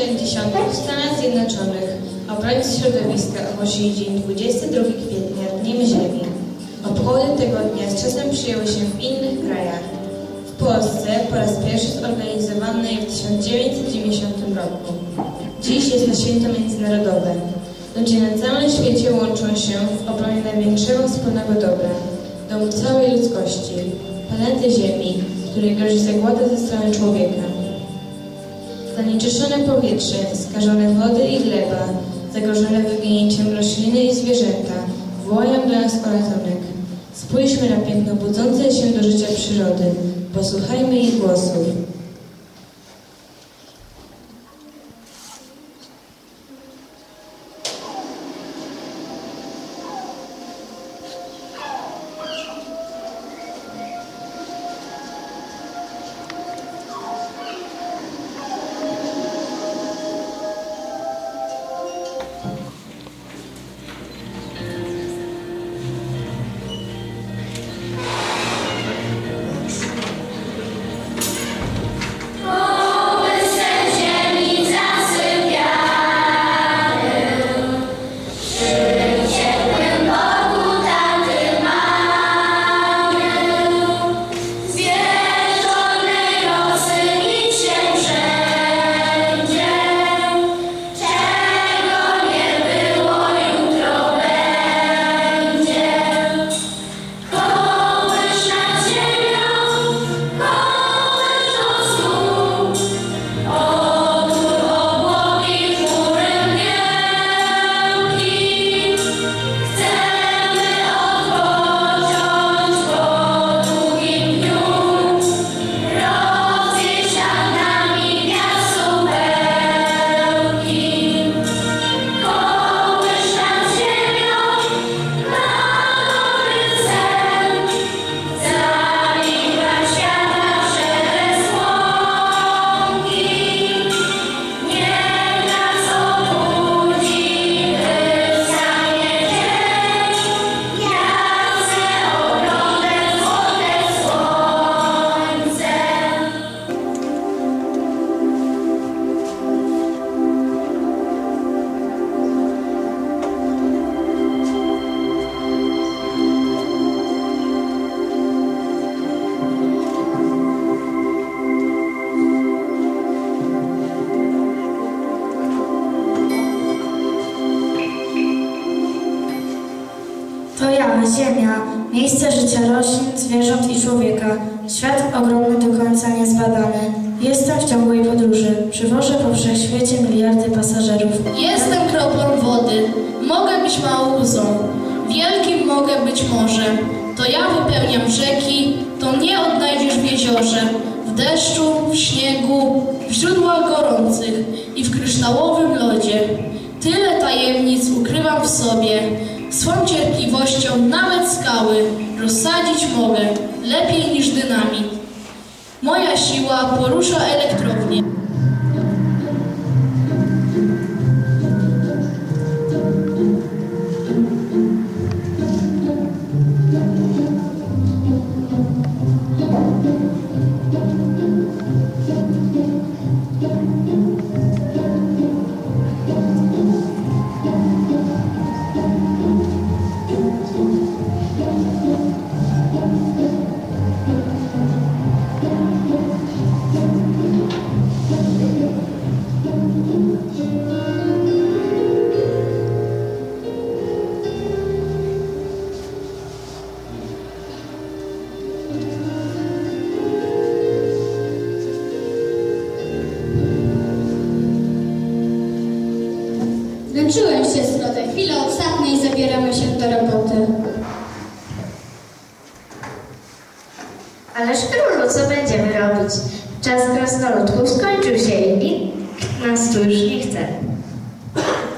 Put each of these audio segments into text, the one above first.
70. w Stanach Zjednoczonych obrońcy środowiska ogłosili dzień 22 kwietnia Dniem Ziemi. Obchody tego dnia z czasem przyjęły się w innych krajach. W Polsce po raz pierwszy zorganizowano je w 1990 roku. Dziś jest to święto międzynarodowe. Ludzie na całym świecie łączą się w obronie największego wspólnego dobra, domu całej ludzkości, planety Ziemi, której grozi zagłada ze strony człowieka. Zanieczyszczone powietrze, skażone wody i gleba, zagrożone wyginięciem rośliny i zwierzęta, wołają do nas o ratunek. Spójrzmy na piękno budzącej się do życia przyrody, posłuchajmy ich głosów. Ja, Ziemia, miejsce życia roślin, zwierząt i człowieka. Świat ogromny do końca niezbadany. Jestem w ciągłej podróży. Przywożę po wszechświecie miliardy pasażerów. Jestem kroplą wody, mogę być małą łzą, wielkim mogę być morzem. To ja wypełniam rzeki, to mnie odnajdziesz w jeziorze, w deszczu, w śniegu, w źródłach gorących i w kryształowym lodzie. Tyle tajemnic ukrywam w sobie, swą cierpliwością nawet skały rozsadzić mogę, lepiej niż dynamit. Moja siła porusza elektrownię. I zabieramy się do roboty. Ależ królu, co będziemy robić? Czas krasnoludków skończył się i nas tu już nie chce.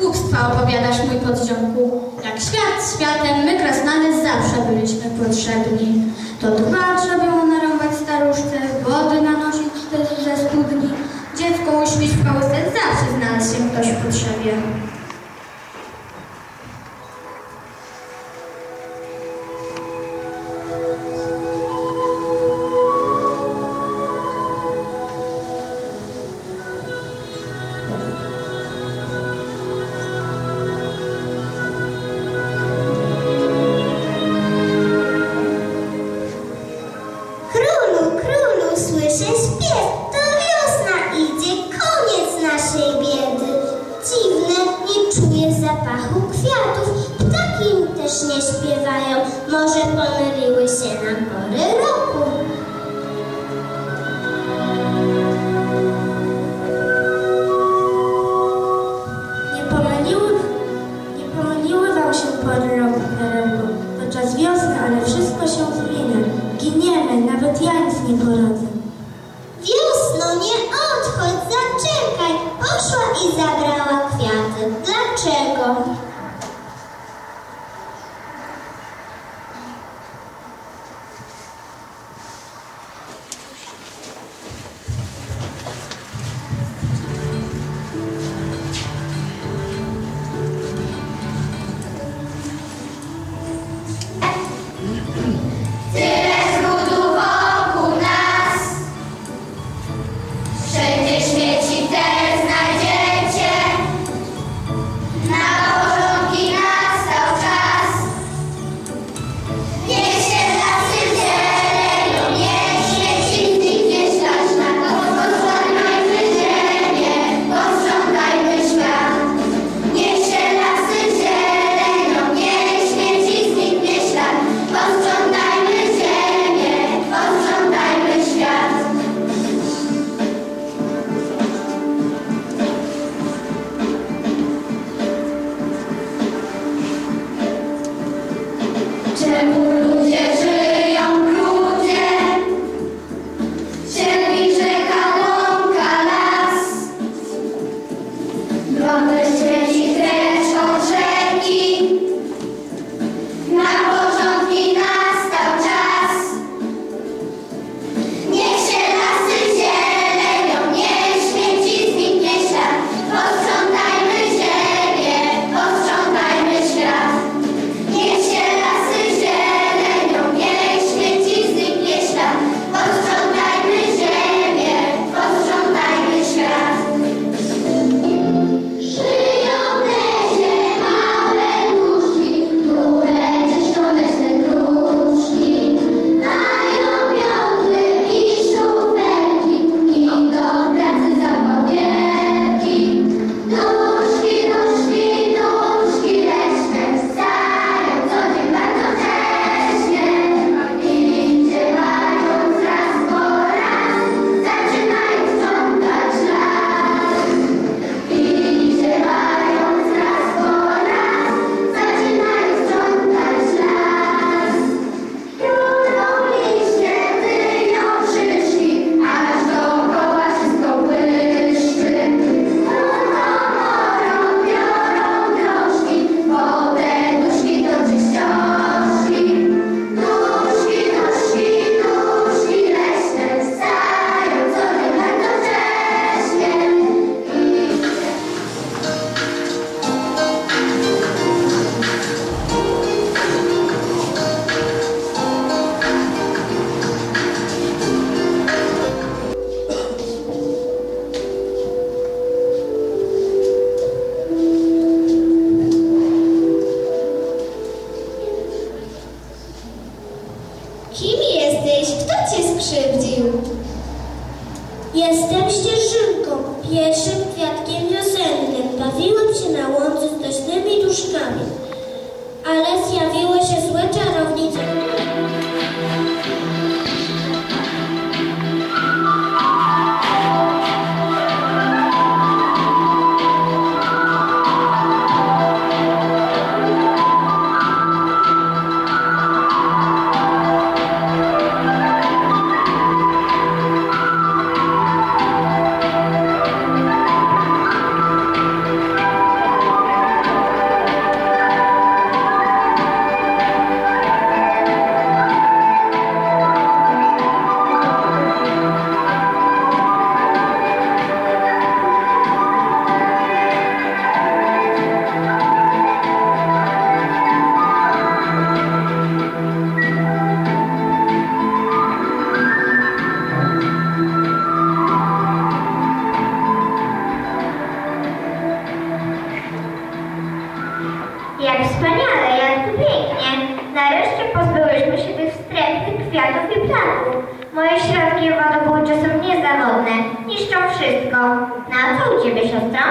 Głupstwa opowiadasz, mój podziomku. Jak świat światem, my krasnale zawsze byliśmy potrzebni. To dwa trzeba narąbać staruszce, wody nanosić też ze studni. Dziecko uśmieć w pałce, zawsze znalazł się ktoś w potrzebie. Na co u ciebie, siostro?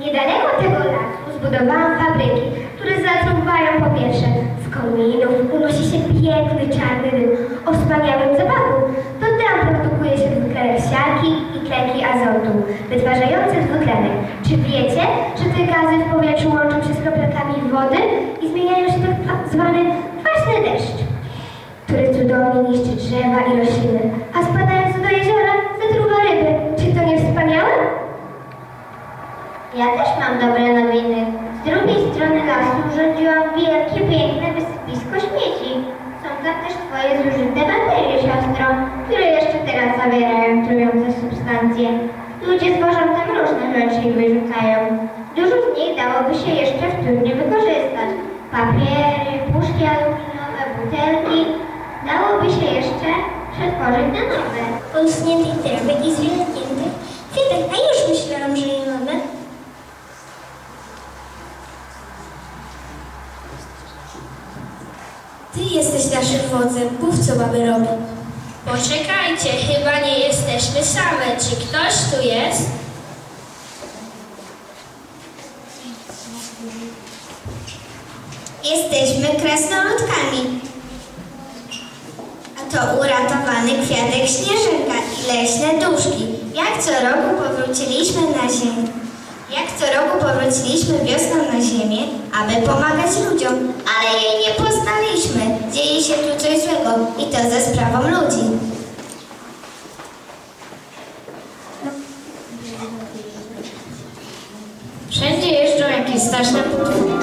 Niedaleko tego lasu Zbudowałam fabryki, które zatruwają powietrze. Z kominów unosi się piękny czarny dym o wspaniałym zapachu. To tam produkuje się dwutlenek siarki i tlenki azotu, wytwarzające dwutlenek. Czy wiecie, że te gazy w powietrzu łączą się z kropelkami wody i zmieniają się w tak zwany kwaśny deszcz, który cudownie niszczy drzewa i rośliny, a spadając wtórnie wykorzystać. Papiery, puszki aluminiowe, butelki. Dałoby się jeszcze przetworzyć na nowe. Olśniętej trawy i zwiędniętych kwiatek, a już myślałam, że je mamy. Ty jesteś naszym wodzem, mów co mamy robić. Poczekajcie, chyba nie jesteśmy same. Czy ktoś tu jest? Jesteśmy krasnoludkami. A to uratowany kwiatek śnieżynka i leśne duszki. Jak co roku powróciliśmy na ziemię. Jak co roku powróciliśmy wiosną na ziemię, aby pomagać ludziom, ale jej nie poznaliśmy. Dzieje się tu coś złego i to ze sprawą ludzi. Wszędzie jeżdżą jakieś straszne potwory.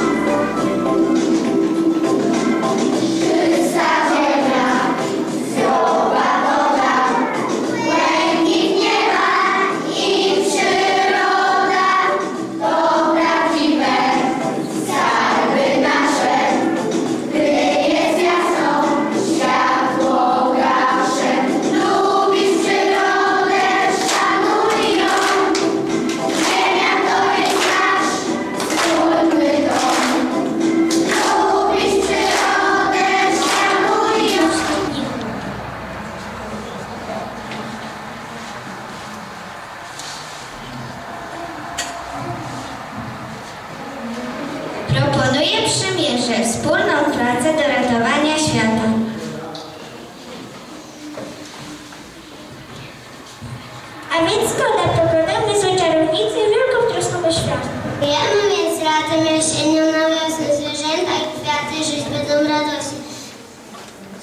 Jesienią, na wiosnę zwierzęta i kwiaty żyć będą radośnie.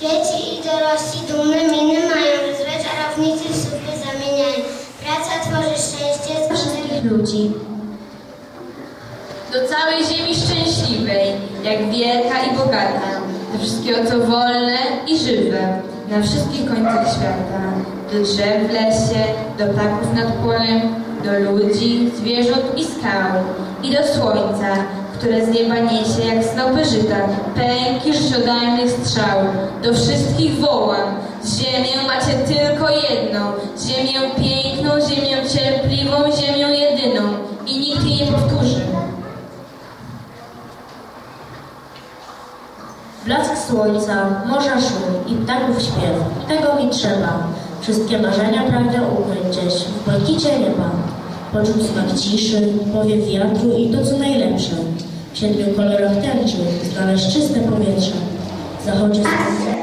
Dzieci i dorośli dumne miny mają, złe czarownicy w słupy zamieniają. Praca tworzy szczęście z wszystkich ludzi. Do całej ziemi szczęśliwej, jak wielka i bogata, do wszystkiego co wolne i żywe, na wszystkich końcach świata, do drzew w lesie, do ptaków nad polem, do ludzi, zwierząt i skał, i do słońca, które z nieba niesie jak snopy żyta, pęki życiodajnych strzał. Do wszystkich wołam, ziemię macie tylko jedną, ziemię piękną, ziemię cierpliwą, ziemię jedyną i nikt jej nie powtórzy. Blask słońca, morza szum i ptaków śpiew. Tego mi trzeba. Wszystkie marzenia pragnę ukryć gdzieś w błękicie nieba. Poczuć smak ciszy, powiew wiatru i to co najlepsze. W siedmiu kolorach tęczy znaleźć czyste powietrze. Zachodzie słońca